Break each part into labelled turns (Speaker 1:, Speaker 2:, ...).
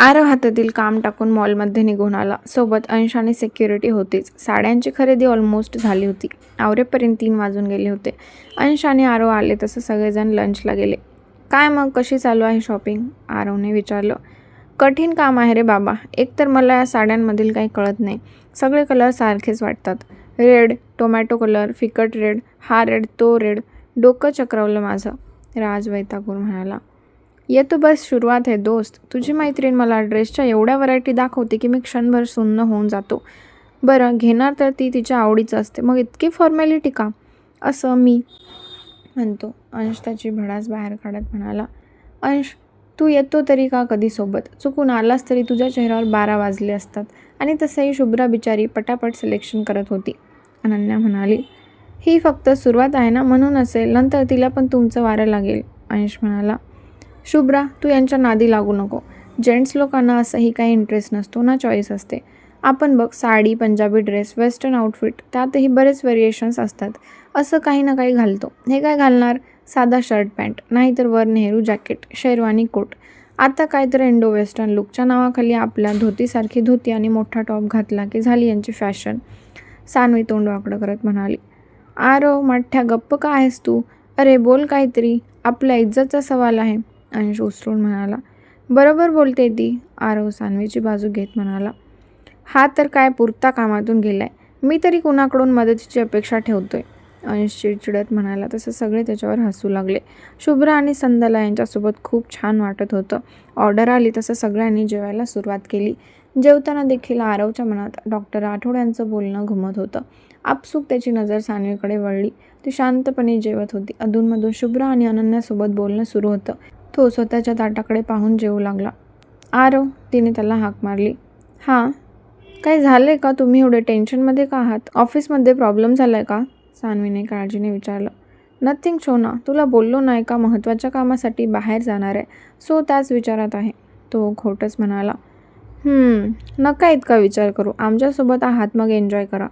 Speaker 1: आरव हातातील काम टाकून मॉलमध्ये निघून आला. सोबत अंश आणि सेक्युरिटी होतीच. साड्यांची खरेदी ऑलमोस्ट झाली होती. आवरेपर्यंत तीन वाजून गेले होते. अंश आणि आरव आले तसं सगळेजण लंचला गेले. काय मग कशी चालू आहे शॉपिंग आरवने विचारलं. कठीण काम आहे रे बाबा. एकतर मला या साड्यांमधील काही कळत नाही. सगळे कलर सारखेच वाटतात. रेड टोमॅटो कलर फिकट रेड हा रेड तो रेड डोकं चक्रवलं माझं. राज वैतागून म्हणाला. ये तो बस सुरुवात आहे दोस्त। तुझी मैत्रीण मला ड्रेसच्या एवढ्या व्हरायटी दाखवते की मी क्षणभर सुन्न होऊन जातो. बरं घेणार तर ती तिच्या आवडीचं असते. मग इतकी फॉर्मॅलिटी का? असं मी म्हणतो. अंश त्याची भडास बाहेर काढत म्हणाला अंश तू येतो तरी का कधी सोबत? चुकून आलास तरी तुझ्या चेहऱ्यावर बारा वाजले असतात. आणि तसंही शुभ्रा बिचारी पटापट सिलेक्शन करत होती. अनन्या म्हणाली ही फक्त सुरुवात आहे ना? म्हणून असेल. नंतर तिला पण तुमचं वारं लागेल. अंश म्हणाला शुभ्रा तू यांच्या नादी लागू नको. जेंट्स लोकांना असंही काही इंटरेस्ट नसतो ना चॉईस असते. आपण बघ sari Punjabi dress western outfit त्यातही बरेच व्हेरिएशन्स असतात. असं काही ना काही घालतो. हे काय घालणार? साधा शर्ट पॅन्ट नाहीतर वर नेहरू जॅकेट शेरवानी कोट. आता काय तर इंडो वेस्टर्न लुकच्या नावाखाली आपल्या धोतीसारखी धोती आणि मोठा टॉप घातला की झाली यांची फॅशन सानवी तोंड वाकडं करत म्हणाली. आरो माठ्या गप्प का आहेस तू? अरे बोल काहीतरी. आपल्या इज्जतचा सवाल आहे. अंश उसरून म्हणाला बरोबर बोलते ती. आरव सानवीची बाजू घेत म्हणाला हा तर काय पुरता कामातून गेलाय. मी तरी कुणाकडून मदतीची अपेक्षा ठेवतोय. अंश चिडचिडत म्हणाला तसं सगळे त्याच्यावर हसू लागले. शुभ्रा आणि संदला यांच्यासोबत खूप छान वाटत होतं. ऑर्डर आली तसं सगळ्यांनी जेवायला सुरुवात केली. जेवताना देखील आरवच्या मनात डॉक्टर राठोड बोलणं घुमत होतं. आपसूक त्याची नजर सानवीकडे वळली. ती शांतपणे जेवत होती. अधूनमधून शुभ्रा आणि अनन्यासोबत बोलणं सुरू होतं. तो स्वतःच्या ताटाकडे पाहून जेवू लागला. आरव तिने त्याला हाक मारली. हां काय झालं आहे का? तुम्ही एवढे टेन्शनमध्ये का आहात? ऑफिसमध्ये प्रॉब्लेम झाला आहे का? सानवीने काळजीने विचारलं. नथिंग शोना तुला बोललो नाही का महत्त्वाच्या कामासाठी बाहेर जाणार आहे. सो त्याच विचारात आहे. तो खोटंच म्हणाला. नका इतका विचार करू. आमच्यासोबत आहात मग एन्जॉय करा.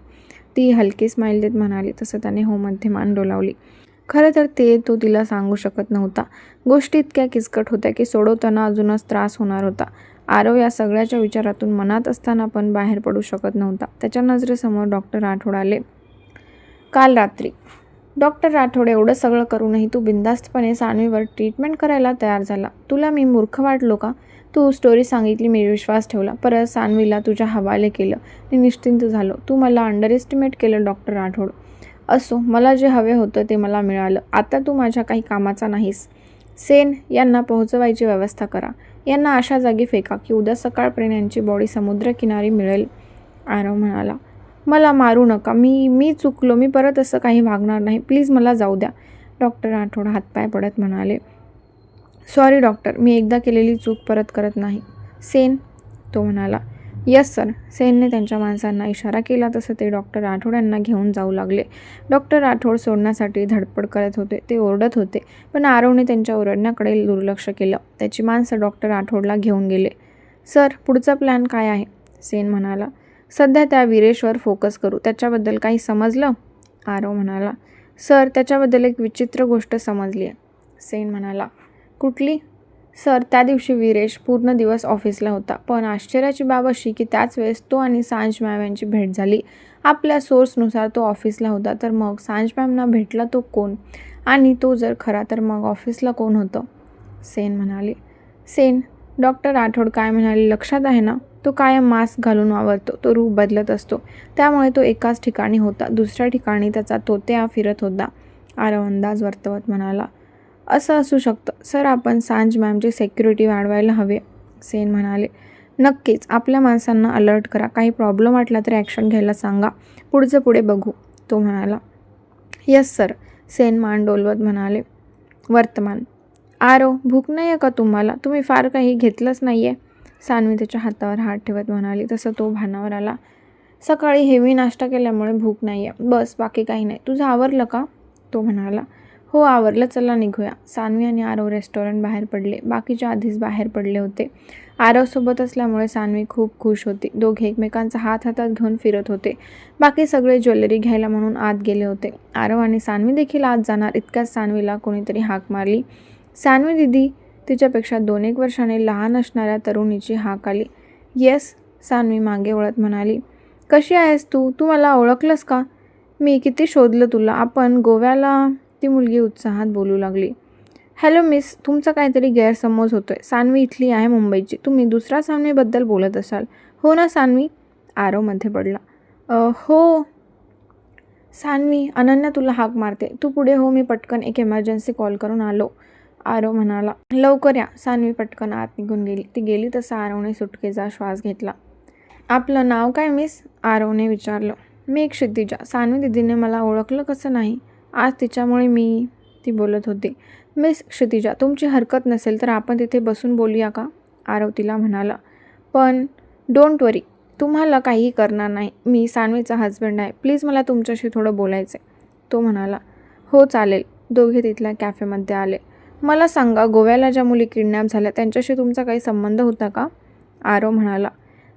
Speaker 1: ती हलकी स्माईल देत म्हणाली. तसं त्याने होमध्ये मान डोलावली खरं तर ते तो तिला सांगू शकत नव्हता. गोष्टी इतक्या किचकट होत्या की सोडवताना अजूनच त्रास होणार होता. आरव या सगळ्याच्या विचारातून मनात असताना पण बाहेर पडू शकत नव्हता. त्याच्या नजरेसमोर डॉक्टर राठोड आले. काल रात्री. डॉक्टर राठोड एवढं सगळं करूनही तू बिंदास्तपणे सानवीवर ट्रीटमेंट करायला तयार झाला. तुला मी मूर्ख वाटलो का? तू स्टोरी सांगितली मी विश्वास ठेवला. परत सानवीला तुझ्या हवाले केलं. मी निश्चिंत झालो. तू मला अंडर एस्टिमेट केलं डॉक्टर राठोड. असो मला जे हवे होतं ते मला मिळालं. आता तू माझ्या काही कामाचा नाहीस. सेन यांना पोहोचवायची व्यवस्था करा. यांना अशा जागी फेका की उद्या सकाळपर्यंत यांची बॉडी समुद्रकिनारी मिळेल आरव म्हणाला. मला मारू नका. मी मी चुकलो. मी परत असं काही वागणार नाही. प्लीज मला जाऊ द्या. डॉक्टर आठवडा हातपाय पडत म्हणाले. Sorry doctor. मी एकदा केलेली चूक परत करत नाही. सेन तो म्हणाला. यस सर सेनने त्यांच्या माणसांना इशारा केला तसं ते डॉक्टर राठोड यांना घेऊन जाऊ लागले. डॉक्टर राठोड सोडण्यासाठी धडपड करत होते ते ओरडत होते पण आरवने त्यांच्या ओरडण्याकडे दुर्लक्ष केलं. त्याची माणसं डॉक्टर राठोडला घेऊन गेले. सर पुढचा प्लॅन काय आहे? सेन म्हणाला. सध्या त्या वीरेशवर फोकस करू. त्याच्याबद्दल काही समजलं? आरव म्हणाला. सर त्याच्याबद्दल एक विचित्र गोष्ट समजली आहे सेन म्हणाला. कुठली? सर त्या दिवशी वीरेश पूर्ण दिवस ऑफिसला होता. पण आश्चर्याची बाब अशी की त्याच वेळेस तो आणि सांज मॅम यांची भेट झाली. आपल्या सोर्सनुसार तो ऑफिसला होता तर मग सांज मॅमना भेटला तो कोण? आणि तो जर खरा तर मग ऑफिसला कोण होतं? सेन म्हणाले. सेन डॉक्टर राठोड काय म्हणाले? लक्षात आहे ना? तो कायम मास्क घालून वावरतो तो रूप बदलत असतो. त्यामुळे तो एकाच ठिकाणी होता. दुसऱ्या ठिकाणी त्याचा तोत्या फिरत होता. आरव अंदाज वर्तवत म्हणाला. असं असू शकतं. सर आपण सांज मॅमची सेक्युरिटी वाढवायला हवे सेन म्हणाले. नक्कीच आपल्या माणसांना अलर्ट करा. काही प्रॉब्लेम वाटला तर ॲक्शन घ्यायला सांगा. पुढचं पुढे बघू तो म्हणाला. यस सर सेन मान डोलवत म्हणाले. वर्तमान. आरो भूक नाही आहे का तुम्हाला? तुम्ही फार काही घेतलंच नाही आहे सानवी त्याच्या हातावर हात ठेवत म्हणाली. तसं तो भानावर आला. सकाळी हेवी नाश्ता केल्यामुळे भूक नाही आहे बस बाकी काही नाही. तुझं आवरलं का? तो म्हणाला. हो आवरलं. चला निघूया. सानवी आणि आरव रेस्टॉरंट बाहेर पडले. बाकीचे आधीच बाहेर पडले होते. आरवसोबत असल्यामुळे सानवी खूप खुश होती. दोघे एकमेकांचा हात हातात घेऊन फिरत होते. बाकी सगळे ज्वेलरी घ्यायला म्हणून आत गेले होते. आरव आणि सानवी देखील आत जाणार इतक्याच सानवीला कोणीतरी हाक मारली. सानवी दिदी तिच्यापेक्षा दोन एक वर्षाने लहान असणाऱ्या तरुणीची हाक आली. येस सानवी मागे वळत म्हणाली. कशी आहेस तू? तू मला ओळखलंस का? मी किती शोधलं तुला. आपण गोव्याला ती मुलगी उत्साहात बोलू लागली. हॅलो मिस तुमचा काहीतरी गैरसमज होतो आहे सानवी इथली आहे मुंबईची. तुम्ही दुसऱ्या सानवीबद्दल बोलत असाल. हो ना सानवी. आरोमध्ये पडला. हो. सान्वी अनन्या तुला हाक मारते. तू पुढे हो मी पटकन एक इमर्जन्सी कॉल करून आलो. आरव म्हणाला. लवकर या. सानवी पटकन आत निघून गेली. ती गेली तसा आरवने सुटकेचा श्वास घेतला. आपलं नाव काय मिस? आरवने विचारलं. मी एक क्षितिजा सानवी दिदीने मला ओळखलं कसं नाही? आज तिच्यामुळे मी ती बोलत होती. मिस क्षितिजा तुमची हरकत नसेल तर आपण तिथे बसून बोलूया का? आरव तिला म्हणाला. पण डोंट वरी तुम्हाला काहीही करणार नाही. मी सानवीचा हजबंड आहे. प्लीज मला तुमच्याशी थोडं बोलायचं आहे तो म्हणाला. हो चालेल. दोघे तिथल्या कॅफेमध्ये आले. मला सांगा गोव्याला ज्या मुली किडनॅप झाल्या त्यांच्याशी तुमचा काही संबंध होता का? आरव म्हणाला.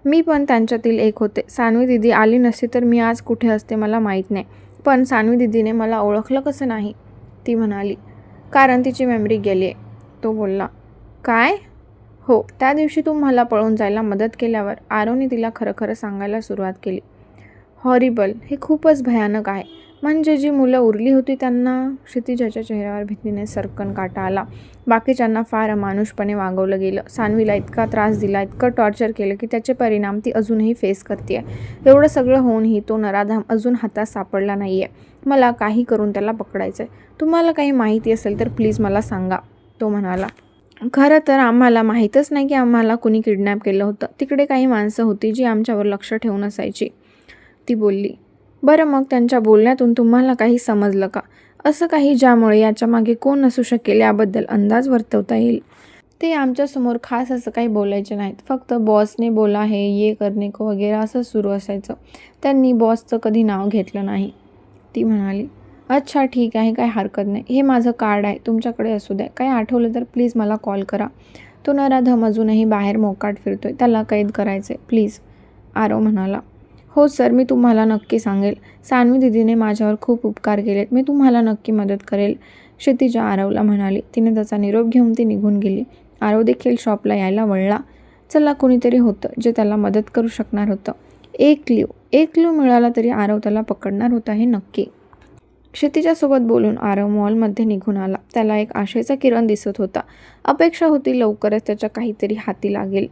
Speaker 1: मी पण त्यांच्यातील एक होते. सानवी दिदी आली नसती तर मी आज कुठे असते मला माहीत नाही. पण सानवी दिदीने मला ओळखलं कसं नाही ती म्हणाली. कारण तिची मेमरी गेली आहे. तो बोलला काय? हो त्या दिवशी तू मला पळून जायला मदत केल्यावर आरोने तिला खरं खरं सांगायला सुरुवात केली. हॉरिबल हे खूपच भयानक आहे. म्हणजे जी मुलं उरली होती त्यांना क्षितिजाच्या चेहऱ्यावर भीतीने सरकन काटा आला. बाकीच्यांना फार अमानुषपणे वागवलं गेलं. सानवीला इतका त्रास दिला इतकं टॉर्चर केलं की त्याचे परिणाम ती अजूनही फेस करते एवढं सगळं होऊनही तो नराधाम अजून हातात सापडला नाही आहे मला काही करून त्याला पकडायचं आहे तुम्हाला काही माहिती असेल तर प्लीज मला सांगा तो म्हणाला. खरं तर आम्हाला माहीतच नाही की आम्हाला कुणी किडनॅप केलं होतं. तिकडे काही माणसं होती जी आमच्यावर लक्ष ठेवून असायची. ती बोलली बरं मग त्यांच्या बोलण्यातून तुम्हाला काही समजलं का? असं काही ज्यामुळे याच्यामागे कोण असू शकेल याबद्दल अंदाज वर्तवता येईल. ते आमच्यासमोर खास असं काही बोलायचे नाहीत. फक्त बॉसने बोला हे ये करणे को वगैरे असं सुरू असायचं. त्यांनी बॉसचं कधी नाव घेतलं नाही. ती म्हणाली अच्छा ठीक आहे काय हरकत नाही. हे माझं कार्ड आहे. तुमच्याकडे असू द्या. काही आठवलं तर प्लीज मला कॉल करा. तो नराधम अजूनही बाहेर मोकाट फिरतोय. त्याला कैद करायचे प्लीज आरव म्हणाला. हो सर मी तुम्हाला नक्की सांगेल. सानवी दिदीने माझ्यावर खूप उपकार केलेत. मी तुम्हाला नक्की मदत करेल क्षितिजा आरवला म्हणाली. तिने त्याचा निरोप घेऊन ती निघून गेली. आरव देखील शॉपला यायला वळला. चला कुणीतरी होतं जे त्याला मदत करू शकणार होतं. एक क्ल्यू एक क्ल्यू मिळाला तरी आरव त्याला पकडणार होता हे नक्की. क्षितिजासोबत बोलून आरव मॉलमध्ये निघून आला. त्याला एक आशेचा किरण दिसत होता. अपेक्षा होती लवकरच त्याच्या काहीतरी हाती लागेल.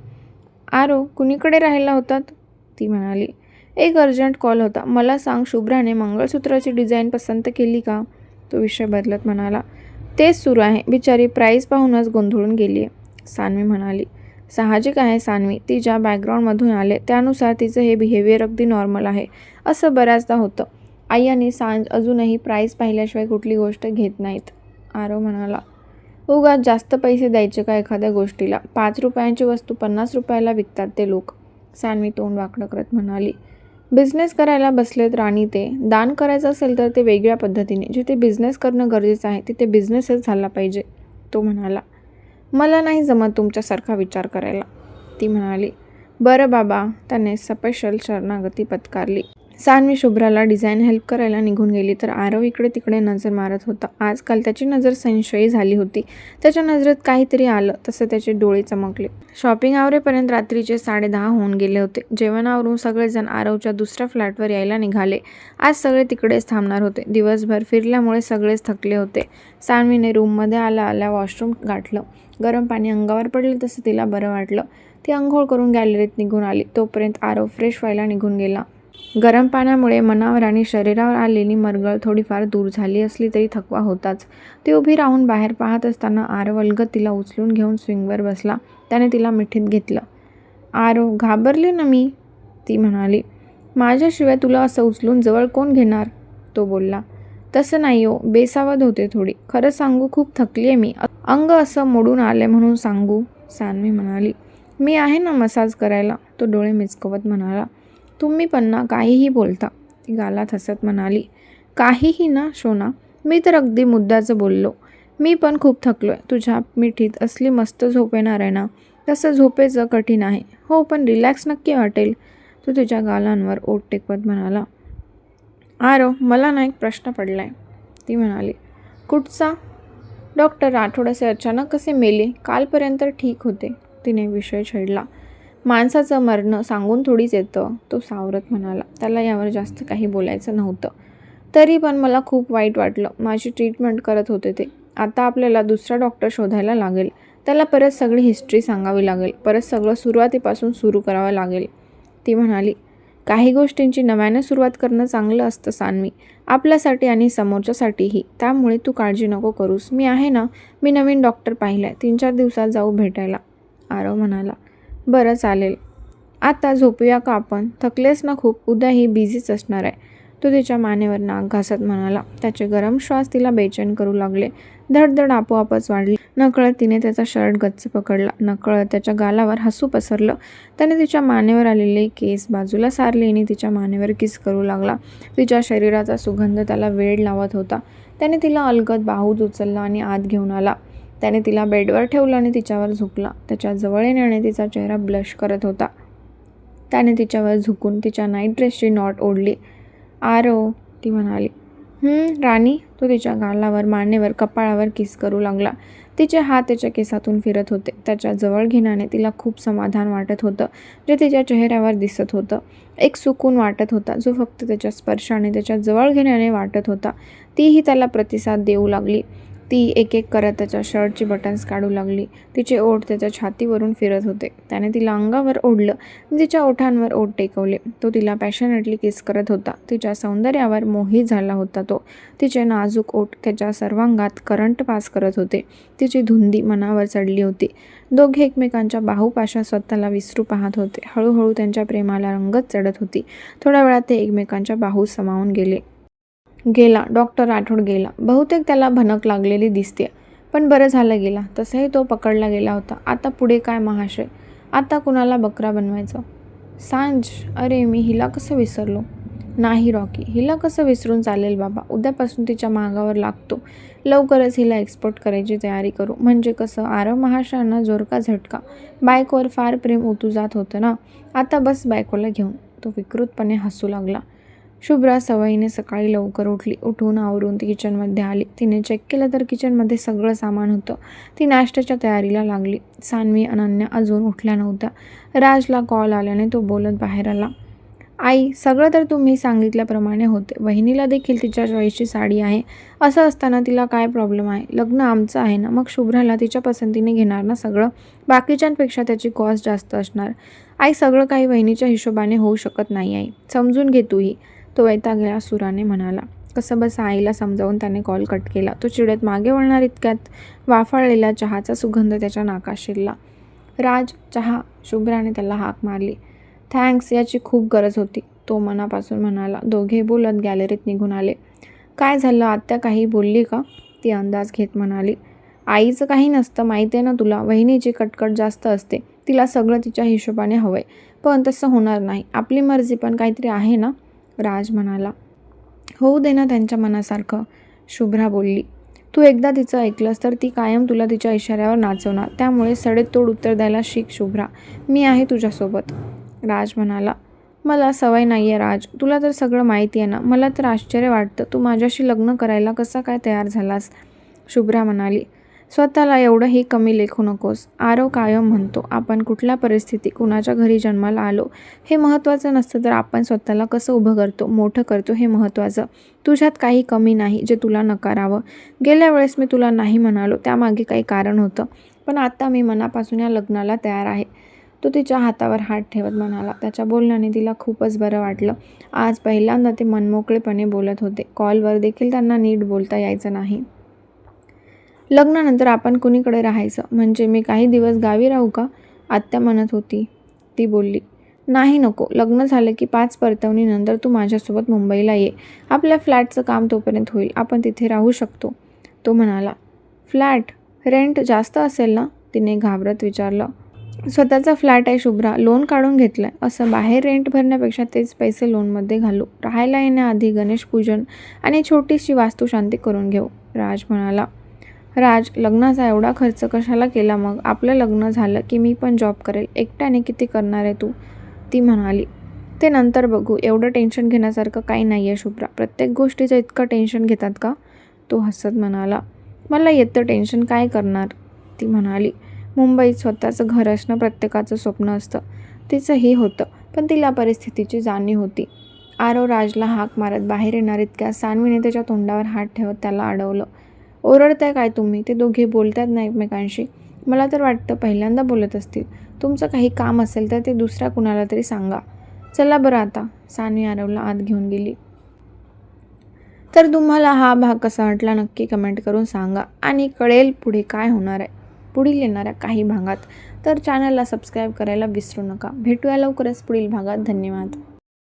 Speaker 1: आरव कुणीकडे राहिला होतात? ती म्हणाली. एक अर्जंट कॉल होता. मला सांग शुभ्राने मंगळसूत्राची डिझाईन पसंत केली का? तो विषय बदलत म्हणाला तेच सुरू आहे. बिचारी प्राईज पाहूनच गोंधळून गेली आहे सानवी म्हणाली साहजिक आहे सानवी. ती ज्या बॅकग्राऊंडमधून आले त्यानुसार तिचं हे बिहेवियर अगदी नॉर्मल आहे. असं बऱ्याचदा होतं. आई आणि सांज अजूनही प्राईस पाहिल्याशिवाय कुठली गोष्ट घेत नाहीत. आरव म्हणाला उगाच जास्त पैसे द्यायचे का एखाद्या गोष्टीला? पाच रुपयांची वस्तू पन्नास रुपयाला विकतात ते लोक. सानवी तोंड वाकडं करत म्हणाली बिझनेस करायला बसलेत राणी ते. दान करायचं असेल तर ते वेगळ्या पद्धतीने. जिथे बिझनेस करणं गरजेचं आहे तिथे बिझनेसच झाला पाहिजे तो म्हणाला. मला नाही जमत तुमच्यासारखा विचार करायला. ती म्हणाली बरं बाबा. त्याने स्पेशल शरणागती पत्कारली. सानवी शुभ्राला डिझाईन हेल्प करायला निघून गेली तर आरव इकडे तिकडे नजर मारत होता. आजकाल त्याची नजर संशयी झाली होती. त्याच्या नजरेत काहीतरी आलं तसं त्याचे डोळे चमकले. शॉपिंग आवरेपर्यंत रात्रीचे साडेदहा होऊन गेले होते. जेवणावरून सगळेजण आरवच्या दुसऱ्या फ्लॅटवर यायला निघाले. आज सगळे तिकडेच थांबणार होते. दिवसभर फिरल्यामुळे सगळेच थकले होते. सानवीने रूममध्ये आला आल्या वॉशरूम गाठलं. गरम पाणी अंगावर पडलं तसं तिला बरं वाटलं. ती अंघोळ करून गॅलरीत निघून आली. तोपर्यंत आरव फ्रेश व्हायला निघून गेला. गरम पाण्यामुळे मनावर आणि शरीरावर आलेली मरगळ थोडीफार दूर झाली असली तरी थकवा होताच. ती उभी राहून बाहेर पाहत असताना आरव अलगत तिला उचलून घेऊन स्विंगवर बसला. त्याने तिला मिठीत घेतलं. आरव घाबरले ना मी? ती म्हणाली. माझ्याशिवाय तुला असं उचलून जवळ कोण घेणार? तो बोलला. तसं नाही हो बेसावध होते थोडी. खरं सांगू खूप थकली आहे मी. अंग असं मोडून आले म्हणून सांगू सानवी म्हणाली. मी आहे ना मसाज करायला? तो डोळे मिचकवत म्हणाला. तुम्ही पण ना काहीही बोलता. ती गालात हसत म्हणाली काहीही ना शोना मी तर अगदी मुद्द्याचं बोललो. मी पण खूप थकलो आहे तुझ्या मिठीत असली मस्त झोप येणार आहे ना? तसं झोपेचं कठीण आहे. हो पण रिलॅक्स नक्की वाटेल. तो तुझ्या गालांवर ओट टेकवत म्हणाला आरो मला ना एक प्रश्न पडला आहे ती म्हणाली कुठचा? डॉक्टर आठवड्याचे अचानक कसे मेले? कालपर्यंत ठीक होते. तिने विषय छेडला माणसाचं मरणं सांगून थोडीच येतं तो सावरत म्हणाला. त्याला यावर जास्त काही बोलायचं नव्हतं. तरी पण मला खूप वाईट वाटलं. माझी ट्रीटमेंट करत होते ते. आता आपल्याला दुसरा डॉक्टर शोधायला लागेल. त्याला परत सगळी हिस्ट्री सांगावी लागेल. परत सगळं सुरुवातीपासून सुरू करावं लागेल. ती म्हणाली काही गोष्टींची नव्याने सुरुवात करणं चांगलं असतं सान्वी. आपल्यासाठी आणि समोरच्यासाठीही. त्यामुळे तू काळजी नको करूस. मी आहे ना मी नवीन डॉक्टर पाहिलाय. तीन चार दिवसात जाऊ भेटायला. आरव म्हणाला बरं चालेल. आता झोपूया का आपण? थकलेस ना खूप? उद्याही बिझीच असणार आहे. तो तिच्या मानेवर नाक घासत म्हणाला. त्याचे गरम श्वास तिला बेचैन करू लागले. धडधड आपोआपच वाढली. नकळत तिने त्याचा शर्ट गच्च पकडला. नकळत त्याच्या गालावर हसू पसरलं. त्याने तिच्या मानेवर आलेले केस बाजूला सारले आणि तिच्या मानेवर किस करू लागला. तिच्या शरीराचा सुगंध त्याला वेळ लावत होता. त्याने तिला अलगद बाहूत उचलला आणि आत घेऊन आला. त्याने तिला बेडवर ठेवलं आणि तिच्यावर झुकला. त्याच्याजवळ येण्याने तिचा चेहरा ब्लश करत होता. त्याने तिच्यावर झुकून तिच्या नाईट ड्रेसची नॉट ओढली. आरो ती म्हणाली राणी. तो तिच्या गालावर मानेवर कपाळावर किस करू लागला. तिचे हात त्याच्या केसातून फिरत होते. त्याच्याजवळ घेण्याने तिला खूप समाधान वाटत होतं जे तिच्या चेहऱ्यावर दिसत होतं. एक सुकून वाटत होता जो फक्त त्याच्या स्पर्शाने त्याच्याजवळ घेण्याने वाटत होता. तीही त्याला प्रतिसाद देऊ लागली. ती एक एक करत त्याच्या शर्टची बटन्स काढू लागली. तिचे ओठ त्याच्या छातीवरून फिरत होते. त्याने तिला अंगावर ओढलं आणि तिच्या ओठांवर ओठ टेकवले. तो तिला पॅशनेटली किस करत होता. तिच्या सौंदर्यावर मोहित झाला होता तो. तिचे नाजूक ओठ त्याच्या सर्वांगात करंट पास करत होते. तिची धुंदी मनावर चढली होती. दोघे एकमेकांच्या बाहुपाशा स्वतःला विसरू पाहत होते. हळूहळू त्यांच्या प्रेमाला रंगत चढत होती. थोड्या वेळात ते एकमेकांच्या बाहू समावून गेले. गेला डॉक्टर राठोड गेला. बहुतेक त्याला भनक लागलेली दिसते पण बरं झालं गेला. तसंही तो पकडला गेला होता. आता पुढे काय महाशय? आता कुणाला बकरा बनवायचं? सांज अरे मी हिला कसं विसरलो? नाही रॉकी. हिला कसं विसरून चालेल बाबा? उद्यापासून तिच्या मागावर लागतो. लवकरच हिला एक्सपोर्ट करायची तयारी करू. म्हणजे कसं? आरव महाशयांना जोरका झटका. बायकोवर फार प्रेम ओतू जात होतं ना? आता बस बायकोला घेऊन. तो विकृतपणे हसू लागला. शुभ्रा सवयीने सकाळी लवकर उठली. उठून आवरून ती किचनमध्ये आली. तिने चेक केलं तर किचनमध्ये सगळं सामान होतं. ती नाश्त्याच्या तयारीला लागली. सानवी अनन्या अजून उठल्या नव्हत्या. राजला कॉल आल्याने तो बोलत बाहेर आला. आई सगळं तर तुम्ही सांगितल्याप्रमाणे होते. वहिनीला देखील तिच्या चॉईसची साडी आहे. असं असताना तिला काय प्रॉब्लेम आहे? लग्न आमचं आहे ना? मग शुभ्राला तिच्या पसंतीने घेणार ना सगळं? बाकीच्यांपेक्षा त्याची कॉस्ट जास्त असणार. आई सगळं काही वहिनीच्या हिशोबाने होऊ शकत नाही आई. समजून घे तूही. तो वैतागल्या सुराने म्हणाला. कसं बस आईला समजावून त्याने कॉल कट केला. तो चिडत मागे वळणार इतक्यात वाफाळलेला चहाचा सुगंध त्याच्या नाकात शिरला. राज चहा. शुभ्राने त्याला हाक मारली. थँक्स याची खूप गरज होती. तो मनापासून म्हणाला. दोघे बोलत गॅलरीत निघून आले. काय झालं? आत्या काही बोलली का? ती अंदाज घेत म्हणाली. आईचं काही नसतं. माहिती आहे ना तुला? वहिनीची कटकट जास्त असते. तिला सगळं तिच्या हिशोबाने हवं आहे पण तसं होणार नाही. आपली मर्जी पण काहीतरी आहे ना? राज म्हणाला. होऊ दे ना त्यांच्या मनासारखं शुभ्रा बोलली. तू एकदा तिचं ऐकलंस तर ती कायम तुला तिच्या इशाऱ्यावर नाचवणार. त्यामुळे सडेतोड उत्तर द्यायला शिक शुभ्रा. मी आहे तुझ्यासोबत. राज म्हणाला. मला सवय नाही आहे राज. तुला तर सगळं माहिती आहे ना. मला तर आश्चर्य वाटतं. तू माझ्याशी लग्न करायला कसा काय तयार झालास? शुभ्रा म्हणाली. स्वतःला एवढंही कमी लेखू नकोस. आरव कायम म्हणतो आपण कुठल्या परिस्थिती कुणाच्या घरी जन्माला आलो हे महत्त्वाचं नसतं तर आपण स्वतःला कसं उभं करतो मोठं करतो हे महत्त्वाचं. तुझ्यात काही कमी नाही जे तुला नकारावं. गेल्या वेळेस मी तुला नाही म्हणालो त्यामागे काही कारण होतं. पण आता मी मनापासून या लग्नाला तयार आहे. तो तिच्या हातावर हात ठेवत म्हणाला. त्याच्या बोलण्याने तिला खूपच बरं वाटलं. आज पहिल्यांदा ते मनमोकळेपणे बोलत होते. कॉलवर देखील त्यांना नीट बोलता यायचं नाही. लग्नानंतर आपण कुणीकडे राहायचं? म्हणजे मी काही दिवस गावी राहू का? आत्या म्हणत होती. ती बोलली नाही नको. लग्न झालं की पाच परतवणीनंतर तू माझ्यासोबत मुंबईला ये. आपल्या फ्लॅटचं काम तोपर्यंत होईल. आपण तिथे राहू शकतो. तो म्हणाला फ्लॅट? रेंट जास्त असेल ना? तिने घाबरत विचारलं. स्वतःचा फ्लॅट आहे शुभ्रा. लोन काढून घेतलं आहे असं बाहेर रेंट भरण्यापेक्षा तेच पैसे लोनमध्ये घालू. राहायला येण्याआधी गणेश पूजन आणि छोटीशी वास्तुशांती करून घेऊ. राज म्हणाला राज लग्नाचा एवढा खर्च कशाला केला मग? आपलं लग्न झालं की मी पण जॉब करेल. एकट्याने किती करणार आहे तू? ती म्हणाली. ते नंतर बघू. एवढं टेन्शन घेण्यासारखं काही नाही आहे शुभ्रा. प्रत्येक गोष्टीचं इतकं टेन्शन घेतात का? तो हसत म्हणाला. मला येतं टेन्शन काय करणार? ती म्हणाली. मुंबईत स्वतःचं घर असणं प्रत्येकाचं स्वप्न असतं. तिचंही होतं पण तिला परिस्थितीची जाणीव होती. आरव राजला हाक मारत बाहेर येणार इतक्या सानवीने त्याच्या तोंडावर हात ठेवत त्याला अडवलं. ओरडताय काय तुम्ही? ते दोघे बोलतात ना एकमेकांशी. मला तर वाटतं पहिल्यांदा बोलत असतील. तुमचं काही काम असेल तर ते दुसऱ्या कुणाला तरी सांगा. चला बरं आता. सानवी आरवला आत घेऊन गेली. तर तुम्हाला हा भाग कसा वाटला नक्की कमेंट करून सांगा. आणि कळेल पुढे काय होणार आहे. पुढील येणाऱ्या काही भागात. तर चॅनलला सबस्क्राईब करायला विसरू नका. भेटूया लवकरच पुढील भागात. धन्यवाद.